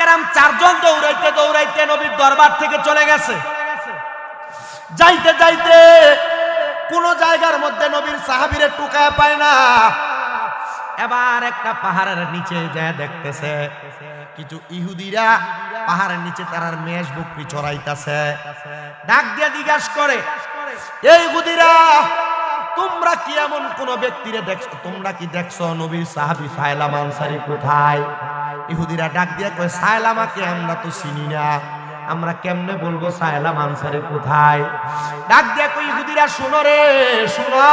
কেরাম চারজন দৌড়াইতে দৌড়াইতে নবীর দরবার থেকে চলে গেছে। যাইতে যাইতে কোন জায়গার মধ্যে নবীর সাহাবিরে টুকায় পায় না। এবার একটা পাহাড়ের নিচে যায় দেখতেছে, কিছু ইহুদিরা পাহাড়ের নিচে তারার মেষ বকরি চড়াইতেছে। ডাক দিয়ে জিজ্ঞাস করে এই ইহুদিরা তোমরা কি এমন কোন ব্যক্তিরে দেখছ? তোমরা কি দেখছ নবীর সাহাবি সাইলাম আনসারি কোথায়? ইহুদিরা ডাক দিয়ে কয়, সাইলামাকে আমরা তো চিনি না। আমরা কেমনে বলব সাইলাম আনসারি কোথায়? ডাক দিয়ে কই ইহুদিরা শুনো রে, শুনো।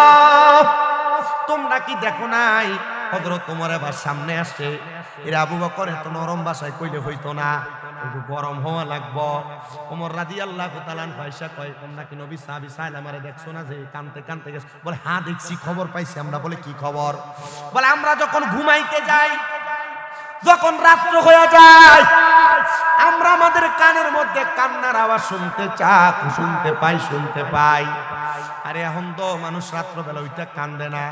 তোমরা কি দেখো নাই? হযরত তোমার এবার সামনে আসছে এরা আবু বকর এত নরম ভাষায় কইলে হইতো না। একটু গরম হওয়া লাগবো। ওমর রাজি আল্লাহ তালান পয়সা কয়, তোমরা কি নবী সাহাবি, সাহেল আমারে দেখছ না যে কানতে কানতে গেছে? বলে হ্যাঁ দেখছি, খবর পাইছি আমরা। বলে, কি খবর? বলে, আমরা যখন ঘুমাইতে যাই, যখন রাত্র হয়ে যায়, আমরা আমাদের কানের মধ্যে কান্নার আওয়াজ শুনতে চাক শুনতে পাই শুনতে পাই। আরে এখন তো মানুষ রাত্রবেলা ওইটা কান্দে না।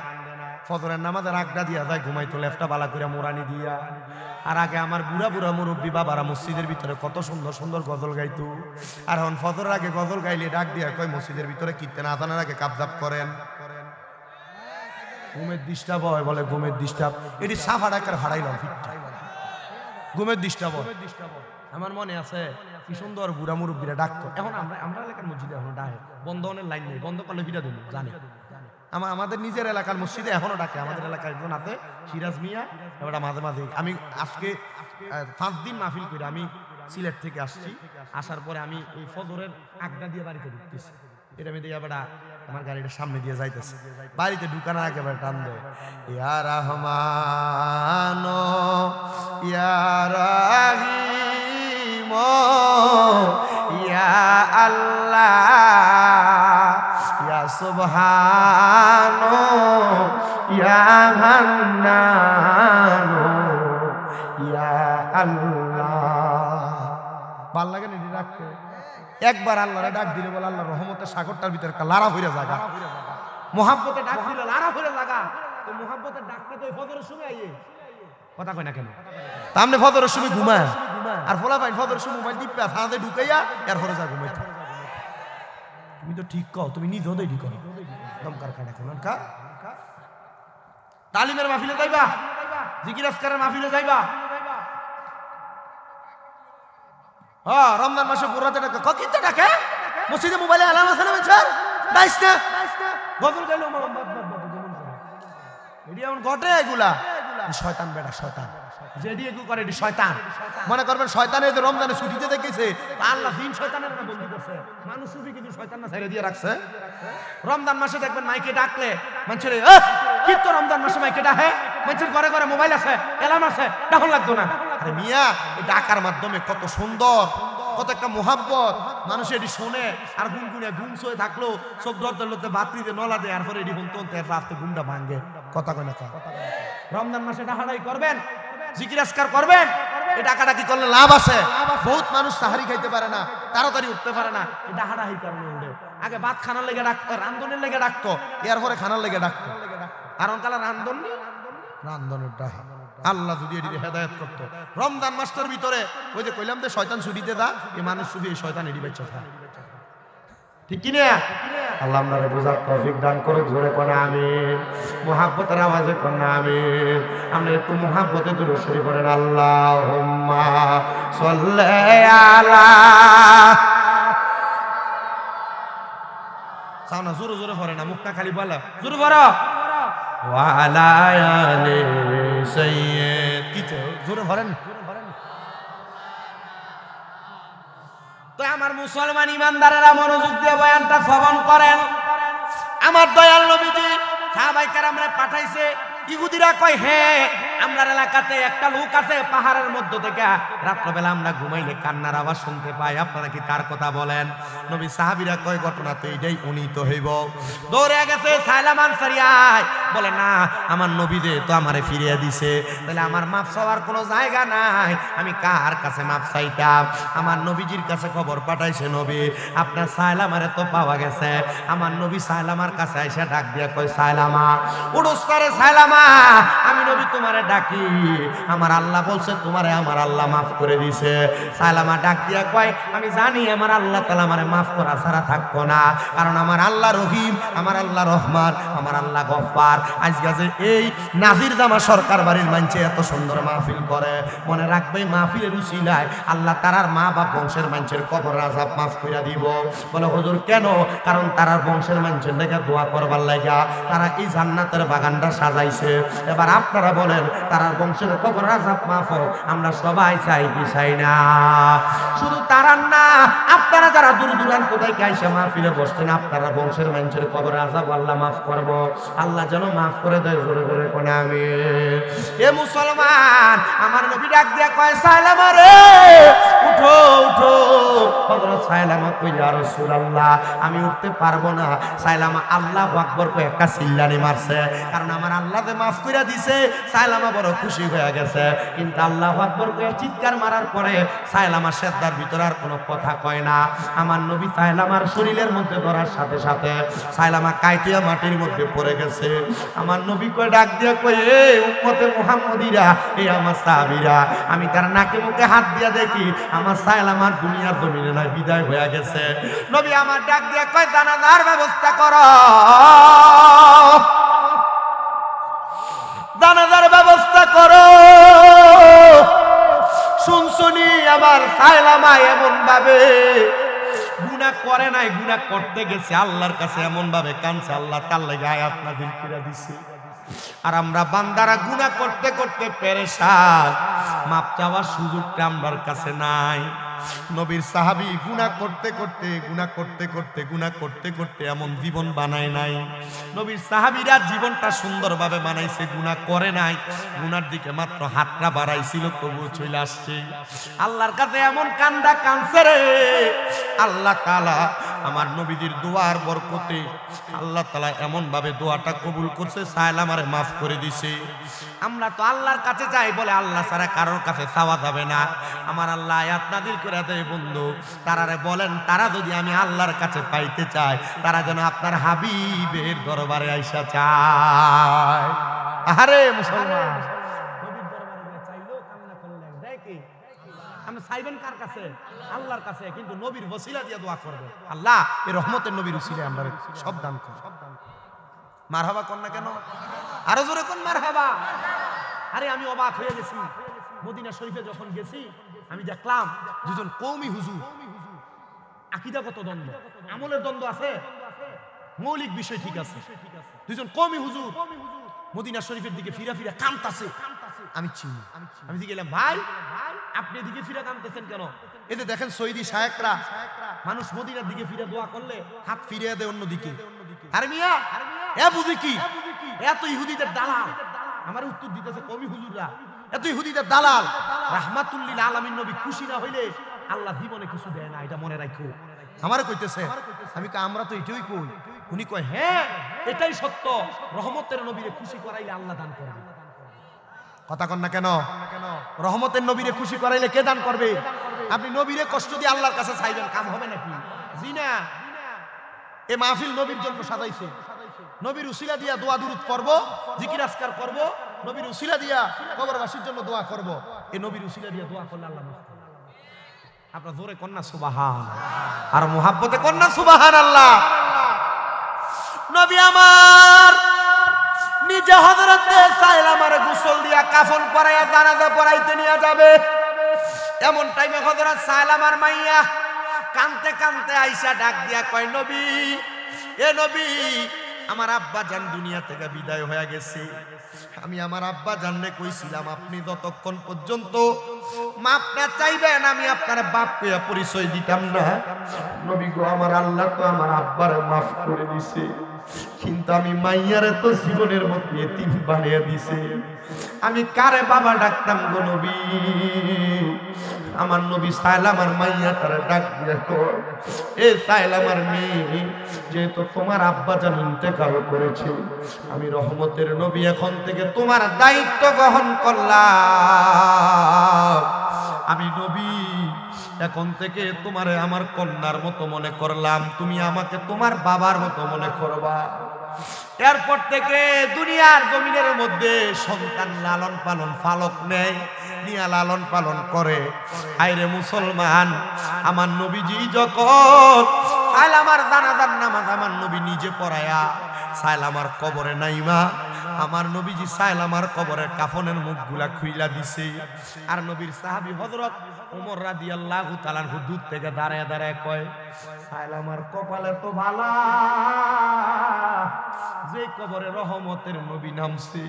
ফজরের নামাজের আগটা দিয়া যায় ঘুমাইতো লেফটা বালা করে মোরানি দিয়া। আর আগে আমার বুড়া বুড়া মুরব্বী বাবারা মসজিদের ভিতরে কত সুন্দর সুন্দর গজল গাইতো। আর এখন ফজরের আগে গজল গাইলে ডাক দিয়া কয়, মসজিদের ভিতরে কীর্তেন আজানের আগে কাবজাব করেন। ঘুমের ডিস্টার্ব হয় বলে, ঘুমের ডিস্টার্ব। এটি সাফা ডাকার হারাইলাম ঘুমের ডিস্টার্ব আমার মনে আছে, কি সুন্দর বুড়া মুরব্বীরা ডাকতো। এখন আমরা আমরা এলাকার মসজিদে এখন ডাকে। বন্ধ অনেক লাইন নেই, বন্ধ করলে ফিটা দেবো, জানি। আমার আমাদের নিজের এলাকার মসজিদে এখনও ডাকে। আমাদের এলাকার একজন আছে, সিরাজ মিয়া। এবার মাঝে মাঝে আমি আজকে পাঁচ দিন মাহফিল করে আমি সিলেট থেকে আসছি। আসার পরে আমি এই ফজরের আগটা দিয়ে বাড়িতে ঢুকতেছি। এটা আমি দিয়ে বেটা আমার গাড়িটা সামনে দিয়ে যাইতেছে। বাড়িতে ঢুকানোর আগে বেটা টান দেয়। ইয়া রহমান, ইয়া রাহিম, ইয়া আল্লাহ সুবহান ইয়া হান্নান ইয়া আল্লাহ। ভালো লাগে না একবার আল্লাহরে ডাক দিলে বলে আল্লাহ রহমতের সাগরটার ভিতরে লারা হইরা জায়গা মোহাব্বতে ডাক দিলে লারা হইরা জায়গা তো মোহাব্বতের ডাকটা তো ফজরের সময় আইয়ে। কথা কয় না কেন? তা আপনি ফজরের সময় ঘুমান আর ফলা পাইন ফজরের সময় মোবাইল টিপে ফাঁদে ঢুকাইয়া এরপরে যা ঘুমাইতে তুমি তো ঠিক কও তুমি নিজ হদেই ঠিক করো। দমকার কাটা কোন কা তালিমের মাহফিলে যাইবা? জিকির আজকারের মাহফিলে যাইবা? হ্যাঁ রমজান মাসে পুরাতে ডাকে। কত ডাকে? মসজিদে মোবাইলে আলাম আছে না স্যার ডাইস না গজল বাদ এডি এমন ঘটে এগুলা। শয়তান বেটা শয়তান। যেডি এগু করে এডি শয়তান। মনে করবেন শয়তানের যে রমজানে ছুটিতে দেখেছে আল্লাহ দিন শয়তানের না বন্দি করছে। মানুষ সুফি কিন্তু শয়তান না ছেড়ে দিয়ে রাখছে। রমজান মাসে দেখবেন মাইকে ডাকলে মানুষের কি তো রমজান মাসে মাইকে ডাকে? মানুষের ঘরে ঘরে মোবাইল আছে এলাম আছে তখন লাগতো না। আরে মিয়া এই ডাকার মাধ্যমে কত সুন্দর। কত একটা মোহাব্বত। মানুষ এটি শোনে আর গুনগুনে ঘুম শোয়ে থাকল, চোখ ধরতে ধরতে বাতরিতে নলা দেয়, এরপরে এটি হুনতে এরপর আস্তে ঘুমটা ভাঙ্গে কথা কয় না কা? রমজান মাসে ডাকাডাকি করবেন আজকার করবেন, এই ডাকাডাকি করলে লাভ আছে। বহুত মানুষ সাহারি খাইতে পারে না, তাড়াতাড়ি উঠতে পারে না উঠে। আগে ভাত খানার লেগে ডাকতো, রান্ধনের লেগে ডাকতো, এরপরে খানার লেগে ডাকতো। আর অনকালা রান্ধন রান্ধনের ডাকা আল্লাহ যদি এটিকে হেদায়ত করতো। রমজান মাসটার ভিতরে ওই যে কইলাম যে শয়তান ছুটিতে দা এই মানুষ শুধু এই শয়তান এটি বেচে খায়। ঠিক কি আল্লাহ জোরে আল্লাহ জোরে ভরে না, মুখটা খালি বলো। জোরে ভরো সাইয়্যিদ কি তো? জোরে ভরেন তো আমার মুসলমান ইমানদারেরা মনোযোগ দিয়ে বয়ানটা শ্রবণ করেন। আমার দয়াল নবীজি সাহাবাই কারামরা পাঠাইছে, ইহুদিরা কয় হ্যাঁ আমরার এলাকাতে একটা লোক আছে, পাহাড়ের মধ্য থেকে। রাত্রবেলা আমরা ঘুমাইলে কান্নার আওয়াজ শুনতে পাই। আপনারা কি তার কথা বলেন? নবী সাহাবিরা কয়, ঘটনা তো এইটাই উনিত হইব। দৌড়ে গেছে সাইলাম আনসারি বলে, না, আমার নবী দে, তো আমারে ফিরিয়ে দিছে। তাহলে আমার মাপ চাওয়ার কোনো জায়গা নাই। আমি কার কাছে মাপ চাইতাম? আমার নবীজির কাছে খবর পাঠাইছে নবী। আপনার সাইলামারে তো পাওয়া গেছে। আমার নবী সাইলামার কাছে এসে ডাক দিয়ে কই সাইলামা উড়ুস্তারে সাইলামা আমি নবী তোমারে ডাকি। আমার আল্লাহ বলছে, তোমারে আমার আল্লাহ মাফ করে দিছে। সালামা ডাক দিয়া কয়, আমি জানি আমার আল্লাহ তালা আমারে মাফ করা ছাড়া থাকব না। কারণ আমার আল্লাহ রহিম, আমার আল্লাহ রহমান, আমার আল্লাহ গফার আজকে যে এই নাজির জামা সরকার বাড়ির মানছে এত সুন্দর মাহফিল করে। মনে রাখবে মাহফিলের উচিলায় আল্লাহ তারার মা বা বংশের মানুষের কবর আজাব মাফ করে দিব। বলে, হুজুর, কেন? কারণ তারার বংশের মানুষের লেগে দোয়া করবার লাগা তারা এই জান্নাতের বাগানটা সাজাইছে। এবার আপনারা বলেন, তারার বংশের কবর আজাব মাফ আমরা সবাই চাই কি চাই না। শুধু তারার না, আপনারা যারা দূর দূরান্ত থেকে আইসা মাহফিলে বসছেন, আপনারা বংশের মানুষের কবর আজাব আল্লাহ মাফ করব। আল্লাহ যেন মাফ করে দেয়, জোরে জোরে কোনে আমি। এ মুসলমান, আমার নবী ডাক দিয়া কয় সালামা রে, উঠো উঠো। হযরত সাইলামা কই ইয়া রাসূলুল্লাহ, আমি উঠতে পারব না। সাইলামা আল্লাহু আকবার কই একটা চিল্লানি মারছে, কারণ আমার আল্লাহ যে মাফ কইরা দিছে। সাইলামা বড় খুশি হয়ে গেছে। কিন্তু আল্লাহু আকবার কই চিৎকার মারার পরে সাইলামা সেদ্দার ভিতরে আর কোনো কথা কয় না। আমার নবী সাইলামার শরীরের মধ্যে ধরার সাথে সাথে সাইলামা কাইটিয়া মাটির মধ্যে পড়ে গেছে। আমার নবী কয় ডাক দিয়া কই এ উম্মতে মুহাম্মদিরা, এ আমার সাহাবীরা, আমি তার নাকে মুখে হাত দিয়া দেখি আমার সাইলামার দুনিয়ার জমিনে না বিদায় হয়ে গেছে। নবী আমার ডাক দিয়া কয় জানাজার ব্যবস্থা করো। জানাজার ব্যবস্থা করো। শুনশুনি আমার সাইলামা এমন ভাবে করে নাই করতে গেছে, আল্লাহর কাছে আল্লাহ আর আমরা বান্দারা করতে করতে পেরেশান। মাপ চাওয়ার সুযোগটা আমার কাছে নাই। নবীর সাহাবি গুণা করতে করতে গুণা করতে করতে গুণা করতে করতে এমন জীবন বানায় নাই। নবীর সাহাবিরা জীবনটা সুন্দরভাবে বানাইছে গুণা করে নাই। গুনার দিকে মাত্র হাতটা বাড়াইছিল, তবুও চলে আসছে। আল্লাহর কাছে এমন কান্দা কানছে রে। আল্লাহ তাআলা আমার নবীদের দোয়ার বরকতে আল্লাহ তালা এমন ভাবে দোয়াটা কবুল করছে সাহেল আমারে মাফ করে দিছে। আমরা তো আল্লাহর কাছে যাই বলে আল্লাহ ছাড়া কারোর কাছে চাওয়া যাবে না। আমার আল্লাহ আপনাদের করে দেয়, বন্ধু তারারে বলেন, তারা যদি আমি আল্লাহর কাছে পাইতে চাই, তারা যেন আপনার হাবিবের দরবারে আইসা চায়। আরে মুসলমান নবীর দরবারে গিয়ে চাইলেও কান্না করলেন দেয় কি আপনি চাইবেন কার কাছে? আল্লাহর কাছে কিন্তু নবীর ওসিলা দিয়ে দোয়া করবে আল্লাহ এই রহমতের নবীর উসিলে আমরা সব দান কর। মারহাবা কর না কেন? আরও জোরে কোন মারহাবা। আরে আমি অবাক হয়ে গেছি। মদিনা শরীফে যখন গেছি আমি দেখলাম দুজন কৌমি হুজুর। আকিদাগত দ্বন্দ্ব। আমলের দ্বন্দ্ব আছে? মৌলিক বিষয় ঠিক আছে। দুজন কৌমি হুজুর। মদিনা শরীফের দিকে ফিরা ফিরা কামতাছে আমি চিনি। আমি গেলাম ভাই আপনি এদিকে ফিরে কেন? এতে দেখেন সৈদি শায়েকরা মানুষ মদিনার দিকে ফিরে দোয়া করলে হাত ফিরিয়ে দেয় অন্যদিকে। আরে মিয়া এ বুঝি কি? এত ইহুদিদের দালাল। আমার উত্তর দিতেছে কবি হুজুররা। এত ইহুদিদের দালাল। রাহমাতুল্লিল আলামিন নবী খুশি না হইলে আল্লাহ জীবনে কিছু দেয় না এটা মনে রাখো আমারে কইতেছে। আমি আমরা তো এটাই কই। উনি কয় হ্যাঁ এটাই সত্য। রহমতের নবীরে খুশি করাইলে আল্লাহ দান করবে কথা কন? না কেন রহমতের নবীরে খুশি করাইলে কে দান করবে? আপনি নবীরে কষ্ট দিয়ে আল্লাহর কাছে চাইবেন, কাম হবে নাকি? জি এ মাহফিল নবীর জন্য সাজাইছে। নবীর উসিলা দিয়া দোয়া দুরুদ করব জিকির আসকার করব, নবীর উসিলা দিয়া কবরবাসীর জন্য দোয়া করব। এই নবীর উসিলা দিয়া দোয়া করলে আল্লাহ আপনার জোরে কন্যা সুবাহান। আর মোহাব্বতে কন্যা সুবাহান আল্লাহ নবী আমার আমার দিয়া পরাইয়া পরাইতে যাবে। টাইমে মাইয়া আইসা ডাক দিয়া কয় এ আমার আব্বা জান দুনিয়া থেকে বিদায় হয়ে গেছে। আমি আমার আব্বা জানলে কইছিলাম, আপনি যতক্ষণ পর্যন্ত মাপটা চাইবেন, আমি আপনার বাপ কইয়া পরিচয় দিতাম না। নবী গো, আমার আল্লাহ তো আমার আব্বারে মাফ করে দিছে। কিন্তু আমি মাইয়ারে তো জীবনের মধ্যে এতিম বানিয়ে দিছে। আমি কারে বাবা ডাকতাম গো নবী? আমার নবী সাইল আমার মাইয়া তারা ডাক কয়, এ সাইল আমার মেয়ে যেহেতু তোমার আব্বা জান ইন্তেকাল করেছে আমি রহমতের নবী এখন থেকে তোমার দায়িত্ব গ্রহণ করলাম। আমি নবী এখন থেকে তোমারে আমার কন্যার মতো মনে করলাম। তুমি আমাকে তোমার বাবার মতো মনে করবা। এরপর থেকে দুনিয়ার জমিনের মধ্যে সন্তান লালন পালন ফালক নেয় নিয়া লালন পালন করে। আইরে মুসলমান, আমার নবীজি যখন সাইল আমার জানাজার নামাজ আমার নবী নিজে পড়ায়া, সাইল আমার কবরে নাইমা আমার নবীজি সাইল আমার কবরের কাফনের মুখগুলা খুইলা দিছে। আর নবীর সাহাবী হযরত ওমর রাদিয়াল্লাহু তাআলার হুদুদ থেকে দাঁড়ায় দাঁড়ায় কয় সাইল আমার কপালে তো ভালা যে কবরে রহমতের নবী নামছে।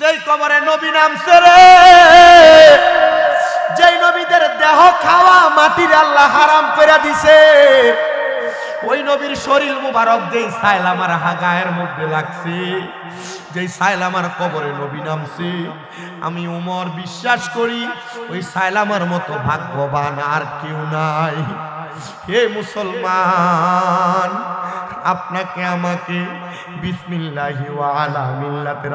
যেই কবরে নবী নামছে রে, যেই নবীদের দেহ খাওয়া মাটির আল্লাহ হারাম করে দিছে। ওই নবীর শরীর মুবারক যেই সাইল আমার হাগায়ের মধ্যে লাগছে, যেই সাইল আমার কবরে নবী নামছে, আমি উমর বিশ্বাস করি, ওই সাইল আমার মতো ভাগ্যবান আর কেউ নাই। হে মুসলমান আপনাকে, আমাকে বিসমিল্লাহি আলা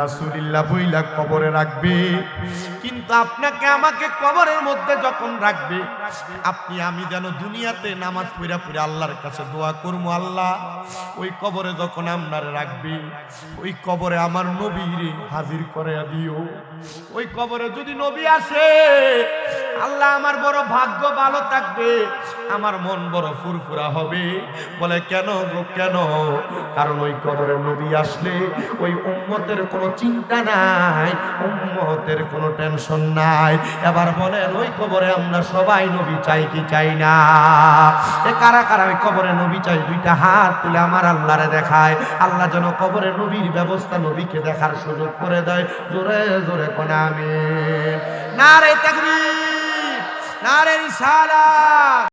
রাসূলিল্লাহ বইলা কবরে রাখবে। কিন্তু আপনাকে আমাকে কবরের মধ্যে যখন রাখবে, আপনি, আমি যেন দুনিয়াতে নামাজ পড়া পড়ে আল্লাহর কাছে দোয়া করব, আল্লাহ, ওই কবরে যখন আপনার রাখবে, ওই কবরে আমার নবীরে হাজির করে দিও। ওই কবরে যদি নবী আসে, আল্লাহ আমার বড় ভাগ্য ভালো থাকবে, আমার মন বড় ফুরফুরা হবে। বলে, কেন গো কেন? কারণ ওই কবরে নবী আসলে ওই উম্মতের কোনো চিন্তা নাই, উম্মতের কোনো টেনশন নাই। এবার বলেন, ওই কবরে আমরা সবাই নবী চাই কি চাই না? এ কারা কারা ওই কবরে নবী চাই? দুইটা হাত তুলে আমার আল্লাহরে দেখায়। আল্লাহ যেন কবরে নবীর ব্যবস্থা নবীকে দেখার সুযোগ করে দেয়। জোরে জোরে কোনা আমি না রে তাকবীর না রে রিসালাত।